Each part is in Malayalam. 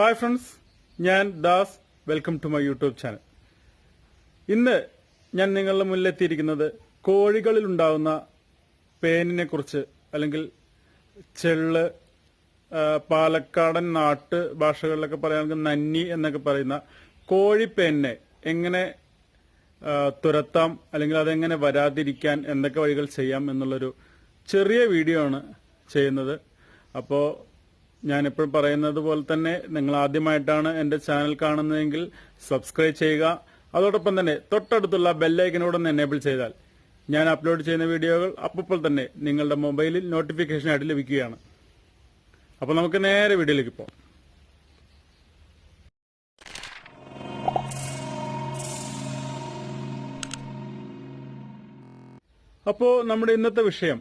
ഹായ് ഫ്രണ്ട്സ് ഞാൻ Das. Welcome to my YouTube channel. ഇന്ന് ഞാൻ നിങ്ങളുടെ മുന്നിലെത്തിയിരിക്കുന്നത് കോഴികളിൽ ഉണ്ടാകുന്ന പേനിനെ കുറിച്ച് അല്ലെങ്കിൽ ചെള്ള് പാലക്കാടൻ നാട്ട് ഭാഷകളിലൊക്കെ പറയുകയാണെങ്കിൽ നന്നി എന്നൊക്കെ പറയുന്ന കോഴിപ്പേനിനെ എങ്ങനെ തുരത്താം അല്ലെങ്കിൽ അതെങ്ങനെ വരാതിരിക്കാൻ എന്തൊക്കെ വഴികൾ ചെയ്യാം എന്നുള്ളൊരു ചെറിയ വീഡിയോ ആണ് ചെയ്യുന്നത്. അപ്പോൾ ഞാനിപ്പോഴും പറയുന്നത് പോലെ തന്നെ നിങ്ങൾ ആദ്യമായിട്ടാണ് എന്റെ ചാനൽ കാണുന്നതെങ്കിൽ സബ്സ്ക്രൈബ് ചെയ്യുക. അതോടൊപ്പം തന്നെ തൊട്ടടുത്തുള്ള ബെല്ലൈക്കനോട് ഒന്ന് എനേബിൾ ചെയ്താൽ ഞാൻ അപ്ലോഡ് ചെയ്യുന്ന വീഡിയോകൾ അപ്പോൾ തന്നെ നിങ്ങളുടെ മൊബൈലിൽ നോട്ടിഫിക്കേഷൻ ആയിട്ട് ലഭിക്കുകയാണ്. അപ്പോൾ നമുക്ക് നേരെ വീഡിയോയിലേക്ക് പോകാം. അപ്പോ നമ്മുടെ ഇന്നത്തെ വിഷയം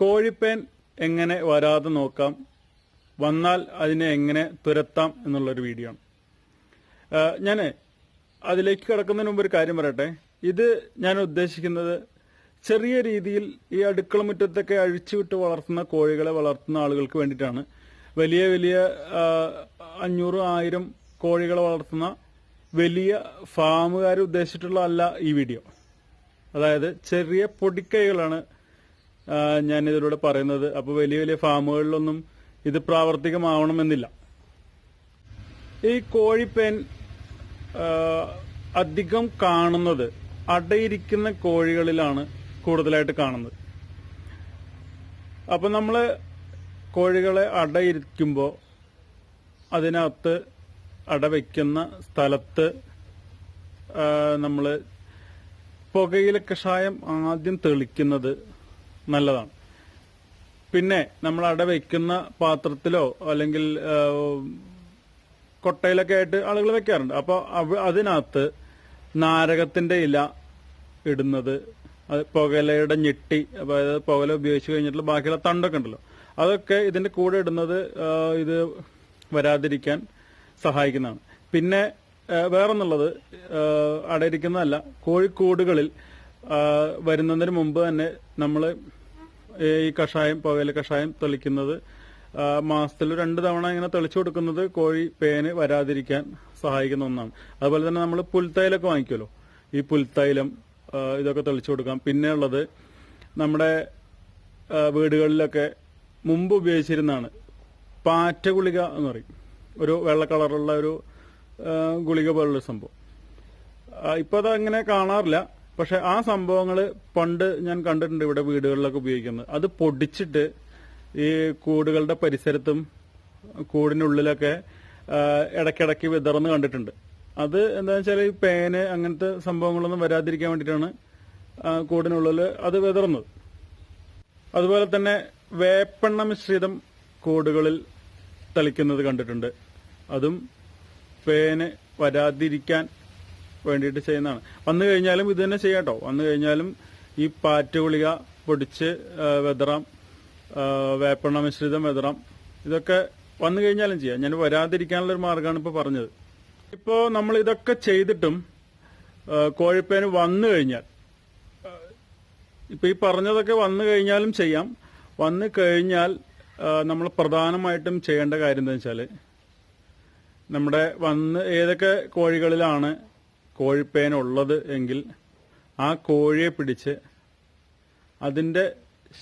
കോഴിപ്പേൻ എങ്ങനെ വരാതെ നോക്കാം? വന്നാൽ അതിനെ എങ്ങനെ തുരത്താം എന്നുള്ളൊരു വീഡിയോ ആണ് ഞാൻ അതിലേക്ക് കിടക്കുന്നതിന് മുമ്പ് ഒരു കാര്യം പറയട്ടെ. ഇത് ഞാൻ ഉദ്ദേശിക്കുന്നത് ചെറിയ രീതിയിൽ ഈ അടുക്കള മുറ്റത്തൊക്കെ അഴിച്ചുവിട്ട് വളർത്തുന്ന കോഴികളെ വളർത്തുന്ന ആളുകൾക്ക് വേണ്ടിയിട്ടാണ്. വലിയ വലിയ അഞ്ഞൂറ് ആയിരം കോഴികളെ വളർത്തുന്ന വലിയ ഫാമുകാർ ഉദ്ദേശിച്ചിട്ടുള്ള അല്ല ഈ വീഡിയോ അതായത് ചെറിയ പൊടിക്കൈകളാണ് ഞാനിതിലൂടെ പറയുന്നത്. അപ്പോൾ വലിയ വലിയ ഫാമുകളിലൊന്നും ഇത് പ്രാവർത്തികമാവണമെന്നില്ല. ഈ കോഴിപ്പേൻ അധികം കാണുന്നത് അടയിരിക്കുന്ന കോഴികളിലാണ് കൂടുതലായിട്ട് കാണുന്നത്. അപ്പം നമ്മൾ കോഴികളെ അടയിരിക്കുമ്പോൾ അതിനകത്ത് അടവയ്ക്കുന്ന സ്ഥലത്ത് നമ്മൾ പുകയില കഷായം ആദ്യം തെളിക്കുന്നത് നല്ലതാണ്. പിന്നെ നമ്മൾ അവിടെ വെക്കുന്ന പാത്രത്തിലോ അല്ലെങ്കിൽ കൊട്ടയിലൊക്കെ ആയിട്ട് ആളുകൾ വെക്കാറുണ്ട്. അപ്പോൾ അതിനകത്ത് നാരകത്തിന്റെ ഇല ഇടുന്നത് അത് പുകലയുടെ ഞെട്ടി അതായത് പുകല ഉപയോഗിച്ച് കഴിഞ്ഞിട്ടുള്ള ബാക്കിയുള്ള തണ്ടൊക്കെ ഉണ്ടല്ലോ. അതൊക്കെ ഇതിന്റെ കൂടെ ഇടുന്നത് ഇത് വരാതിരിക്കാൻ സഹായിക്കുന്നതാണ്. പിന്നെ വേറൊന്നുള്ളത് അടയിരിക്കുന്നതല്ല കോഴിക്കൂടുകളിൽ വരുന്നതിന് മുമ്പ് തന്നെ നമ്മൾ ഈ കഷായം പവേല കഷായം തെളിക്കുന്നത്. മാസത്തിൽ രണ്ട് തവണ ഇങ്ങനെ തെളിച്ചു കൊടുക്കുന്നത് കോഴി പേന് വരാതിരിക്കാൻ സഹായിക്കുന്ന ഒന്നാണ്. അതുപോലെ തന്നെ നമ്മൾ പുൽത്തൈലൊക്കെ വാങ്ങിക്കുമല്ലോ. ഈ പുൽത്തൈലം ഇതൊക്കെ തെളിച്ചു കൊടുക്കാം. പിന്നെ ഉള്ളത് നമ്മുടെ വീടുകളിലൊക്കെ മുമ്പ് ഉപയോഗിച്ചിരുന്നതാണ്. പാറ്റ ഗുളിക എന്ന് പറയും. ഒരു വെള്ള കളറുള്ള ഒരു ഗുളിക പോലുള്ള സംഭവം. ഇപ്പൊ അതങ്ങനെ കാണാറില്ല. പക്ഷെ ആ സംഭവങ്ങൾ പണ്ട് ഞാൻ കണ്ടിട്ടുണ്ട് ഇവിടെ വീടുകളിലൊക്കെ ഉപയോഗിക്കുന്നത്. അത് പൊടിച്ചിട്ട് ഈ കൂടുകളുടെ പരിസരത്തും കൂടിനുള്ളിലൊക്കെ ഇടയ്ക്കിടയ്ക്ക് വിതർന്ന് കണ്ടിട്ടുണ്ട്. അത് എന്താണെന്ന് വെച്ചാൽ ഈ പേന് അങ്ങനത്തെ സംഭവങ്ങളൊന്നും വരാതിരിക്കാൻ വേണ്ടിയിട്ടാണ് കൂടിനുള്ളിൽ അത് വിതറുന്നത്. അതുപോലെ തന്നെ വേപ്പെണ്ണ മിശ്രിതം കൂടുകളിൽ തളിക്കുന്നത് കണ്ടിട്ടുണ്ട്. അതും പേന് വരാതിരിക്കാൻ വേണ്ടിയിട്ട് ചെയ്യുന്നതാണ്. വന്നു കഴിഞ്ഞാലും ഇത് തന്നെ ചെയ്യാട്ടോ വന്നു കഴിഞ്ഞാലും ഈ പാറ്റ് ഗുളിക പൊടിച്ച് വെതറാം വേപ്പെണ്ണ മിശ്രിതം വെതറാം ഇതൊക്കെ വന്നു കഴിഞ്ഞാലും ചെയ്യാം. ഞാൻ വരാതിരിക്കാനുള്ള ഒരു മാർഗമാണ് ഇപ്പോൾ പറഞ്ഞത്. ഇപ്പോൾ നമ്മൾ ഇതൊക്കെ ചെയ്തിട്ടും കോഴിപ്പേന് വന്നു കഴിഞ്ഞാൽ ഇപ്പോൾ ഈ പറഞ്ഞതൊക്കെ വന്നു കഴിഞ്ഞാലും ചെയ്യാം. വന്നു കഴിഞ്ഞാൽ നമ്മൾ പ്രധാനമായിട്ടും ചെയ്യേണ്ട കാര്യം എന്താ വെച്ചാൽ നമ്മുടെ വന്ന് ഏതൊക്കെ കോഴികളിലാണ് കോഴിപ്പേൻ ഉള്ളത് എങ്കിൽ ആ കോഴിയെ പിടിച്ച് അതിന്റെ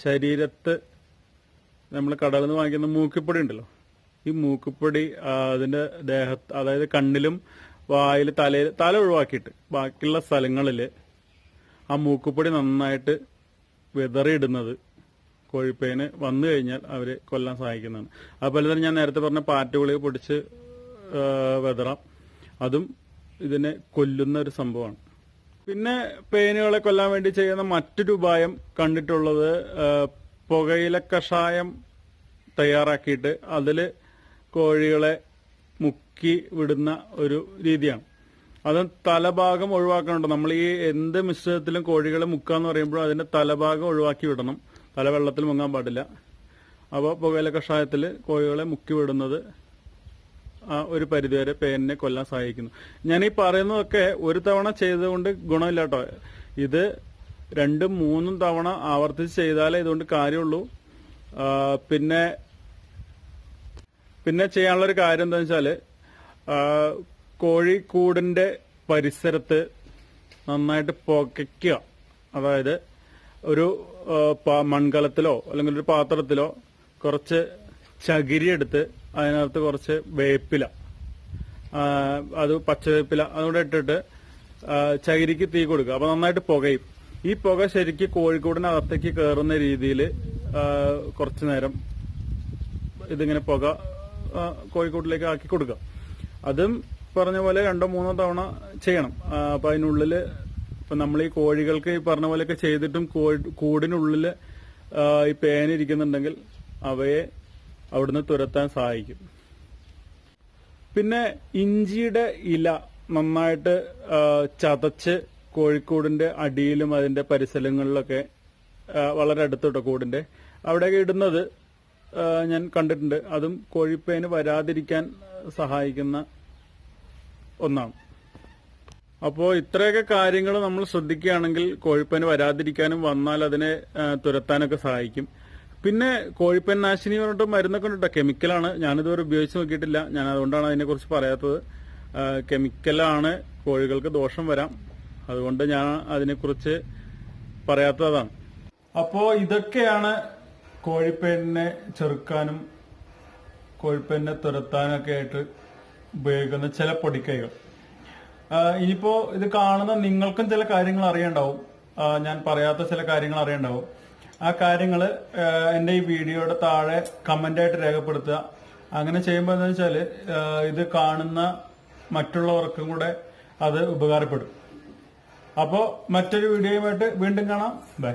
ശരീരത്ത് നമ്മൾ കടകളിൽ നിന്ന് വാങ്ങിക്കുന്ന മൂക്കിപ്പൊടി ഉണ്ടല്ലോ. ഈ മൂക്കിപ്പൊടി അതിന്റെ ദേഹത്ത് അതായത് കണ്ണിലും വായിൽ തലയിൽ തല ഒഴിവാക്കിയിട്ട് ബാക്കിയുള്ള സ്ഥലങ്ങളിൽ ആ മൂക്കുപ്പൊടി നന്നായിട്ട് വിതറിയിടുന്നത് കോഴിപ്പേന് വന്നു കഴിഞ്ഞാൽ അവരെ കൊല്ലാൻ സഹായിക്കുന്നതാണ്. അതുപോലെ തന്നെ ഞാൻ നേരത്തെ പറഞ്ഞ പാറ്റുകുളിക പൊടിച്ച് വിതറാം. അതും ഇതിനെ കൊല്ലുന്ന ഒരു സംഭവമാണ്. പിന്നെ പേനുകളെ കൊല്ലാൻ വേണ്ടി ചെയ്യുന്ന മറ്റൊരു ഉപായം കണ്ടിട്ടുള്ളത് പുകയില കഷായം തയ്യാറാക്കിയിട്ട് അതിൽ കോഴികളെ മുക്കി വിടുന്ന ഒരു രീതിയാണ്. അത് തലഭാഗം ഒഴിവാക്കണുണ്ട്. നമ്മൾ ഈ എന്ത് മിശ്രിതത്തിലും കോഴികളെ മുക്കാന്ന് പറയുമ്പോൾ അതിന്റെ തലഭാഗം ഒഴിവാക്കി വിടണം. തലവെള്ളത്തിൽ മുങ്ങാൻ പാടില്ല. അപ്പോൾ പുകയില കഷായത്തിൽ കോഴികളെ മുക്കി വിടുന്നത് ഒരു പരിധിവരെ പേനിനെ കൊല്ലാൻ സഹായിക്കുന്നു. ഞാൻ ഈ പറയുന്നതൊക്കെ ഒരു തവണ ചെയ്തുകൊണ്ട് ഗുണമില്ല കേട്ടോ ഇത് രണ്ടും മൂന്നും തവണ ആവർത്തിച്ച് ചെയ്താലേ ഇതുകൊണ്ട് കാര്യമുള്ളൂ. പിന്നെ പിന്നെ ചെയ്യാനുള്ള ഒരു കാര്യം എന്താ വെച്ചാൽ കോഴിക്കൂടിന്റെ പരിസരത്ത് നന്നായിട്ട് പുകയ്ക്കുക. അതായത് ഒരു മൺകലത്തിലോ അല്ലെങ്കിൽ ഒരു പാത്രത്തിലോ കുറച്ച് ചകിരി എടുത്ത് അതിനകത്ത് കുറച്ച് വേപ്പില. അത് പച്ചവേപ്പില അതുകൂടെ ഇട്ടിട്ട് ചകിരിക്ക് തീ കൊടുക്കുക. അപ്പൊ നന്നായിട്ട് പുകയും. ഈ പുക ശരിക്ക് കോഴിക്കോടിനകത്തേക്ക് കയറുന്ന രീതിയിൽ കുറച്ചു നേരം ഇതിങ്ങനെ പുക കോഴിക്കോട്ടിലേക്ക് ആക്കി കൊടുക്കുക. അതും പറഞ്ഞ പോലെ രണ്ടോ മൂന്നോ തവണ ചെയ്യണം. അപ്പൊ അതിനുള്ളിൽ ഇപ്പൊ നമ്മൾ ഈ കോഴികൾക്ക് ഈ പറഞ്ഞ പോലെയൊക്കെ ചെയ്തിട്ടും കൂടിനുള്ളിൽ ഈ പേനിരിക്കുന്നുണ്ടെങ്കിൽ അവയെ അവിടുന്ന് തുരത്താൻ സഹായിക്കും. പിന്നെ ഇഞ്ചിയുടെ ഇല നന്നായിട്ട് ചതച്ച് കോഴിക്കൂടിന്റെ അടിയിലും അതിന്റെ പരിസരങ്ങളിലൊക്കെ വളരെ അടുത്തോട്ടോ കൂടിന്റെ. അവിടെയൊക്കെ ഇടുന്നത് ഞാൻ കണ്ടിട്ടുണ്ട്. അതും കോഴിപ്പേന് വരാതിരിക്കാൻ സഹായിക്കുന്ന ഒന്നാണ്. അപ്പോൾ ഇത്രയൊക്കെ കാര്യങ്ങൾ നമ്മൾ ശ്രദ്ധിക്കുകയാണെങ്കിൽ കോഴിപ്പേന് വരാതിരിക്കാനും വന്നാൽ അതിനെ തുരത്താനൊക്കെ സഹായിക്കും. പിന്നെ കോഴിപ്പെന്നാശിനി പറഞ്ഞിട്ട് മരുന്നൊക്കെ ഉണ്ട് കെമിക്കലാണ്. ഞാനിതുവരെ ഉപയോഗിച്ച് നോക്കിയിട്ടില്ല. ഞാൻ അതുകൊണ്ടാണ് അതിനെക്കുറിച്ച് പറയാത്തത്. കെമിക്കലാണ് കോഴികൾക്ക് ദോഷം വരാം. അതുകൊണ്ട് ഞാൻ അതിനെക്കുറിച്ച് പറയാത്തതാണ് അപ്പോ ഇതൊക്കെയാണ് കോഴിപ്പെനെ ചെറുക്കാനും കോഴിപ്പെനെ തുരത്താനൊക്കെ ആയിട്ട് ഉപയോഗിക്കുന്ന ചില പൊടിക്കൈകൾ. ഇനിയിപ്പോ ഇത് കാണുന്ന നിങ്ങൾക്കും ചില കാര്യങ്ങൾ അറിയണ്ടാവും. ഞാൻ പറയാത്ത ചില കാര്യങ്ങൾ അറിയണ്ടാവും. ആ കാര്യങ്ങൾ എന്റെ ഈ വീഡിയോയുടെ താഴെ കമന്റായിട്ട് രേഖപ്പെടുത്തുക. അങ്ങനെ ചെയ്യുമ്പോൾ എന്താ വെച്ചാൽ ഇത് കാണുന്ന മറ്റുള്ളവർക്കും കൂടെ അത് ഉപകാരപ്പെടും. അപ്പോൾ മറ്റൊരു വീഡിയോയുമായിട്ട് വീണ്ടും കാണാം. ബൈ